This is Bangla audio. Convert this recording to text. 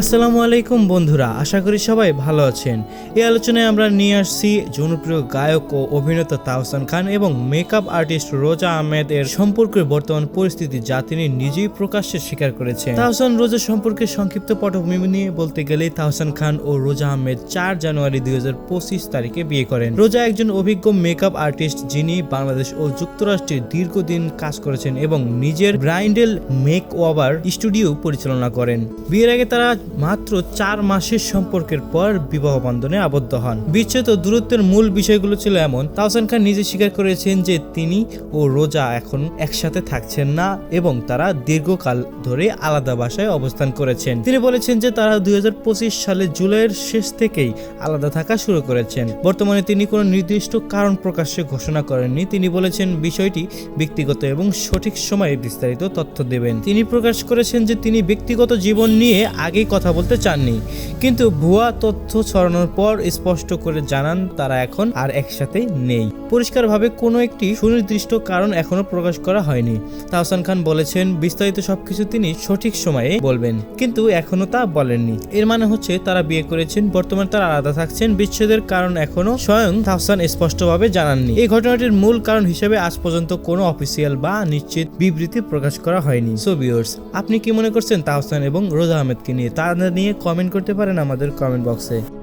আসসালামু আলাইকুম বন্ধুরা, আশা করি সবাই ভালো আছেন। এই আলোচনায় আমরা নিয়ে আসছি জনপ্রিয় গায়ক ও অভিনেতা তাহসান খান এবং মেকআপ আর্টিস্ট রোজা আহমেদ এর সম্পর্কের বর্তমান পরিস্থিতি যা তিনি নিজেই প্রকাশ্যে স্বীকার করেছেন। তাহসান রোজা সম্পর্কে সংক্ষিপ্ত পটভূমি নিয়ে বলতে গেলে তাহসান খান ও রোজা আহমেদ চার জানুয়ারি দুই হাজার পঁচিশ তারিখে বিয়ে করেন। রোজা একজন অভিজ্ঞ মেকআপ আর্টিস্ট যিনি বাংলাদেশ ও যুক্তরাষ্ট্রে দীর্ঘদিন কাজ করেছেন এবং নিজের ব্রাইন্ডেল মেক ওভার স্টুডিও পরিচালনা করেন। বিয়ের আগে তারা মাত্র চার মাসের সম্পর্কের পর বিবাহ বন্ধনে আবদ্ধ হন। বিচ্ছেদ ও দূরত্বের মূল বিষয়গুলো ছিল এমন, তাহসান খান নিজে স্বীকার করেছেন যে তিনি ও রোজা এখন একসাথে থাকছেন না এবং তারা দীর্ঘকাল ধরে আলাদা বাসায় অবস্থান করেছেন। তিনি বলেছেন যে তারা দুই সালে জুলাইয়ের শেষ থেকেই আলাদা থাকা শুরু করেছেন। বর্তমানে তিনি কোনো নির্দিষ্ট কারণ প্রকাশ্যে ঘোষণা করেননি। তিনি বলেছেন বিষয়টি ব্যক্তিগত এবং সঠিক সময়ে বিস্তারিত তথ্য দেবেন। তিনি প্রকাশ করেছেন যে তিনি ব্যক্তিগত জীবন নিয়ে আগেই কথা বলতে চাননি। কিন্তু ভুয়া তথ্য ছড়ানোর পর স্পষ্ট করে জানান তারা এখন আর একসাথে নেই। পরিষ্কারভাবে কোনো একটি সুনির্দিষ্ট কারণ এখনও প্রকাশ করা হয়নি। তাহসান খান বলেছেন, বিস্তারিত সবকিছু তিনি সঠিক সময়ে বলবেন, কিন্তু এখনও তা বলেননি। এর মানে হচ্ছে তারা বিয়ে করেছেন, বর্তমানে তারা আলাদা থাকছেন, বিচ্ছেদের কারণ এখনও স্বয়ং তাহসান স্পষ্টভাবে জানাননি। এই ঘটনাটির মূল কারণ হিসেবে আজ পর্যন্ত কোনো অফিসিয়াল বা নিশ্চিত বিবৃতি প্রকাশ করা হয়নি। সো ভিউয়ার্স আপনি কি মনে করছেন তাহসান এবং রোজা আহমেদকে নিয়ে? তা নিয়ে কমেন্ট করতে পারেন আমাদের কমেন্ট বক্সে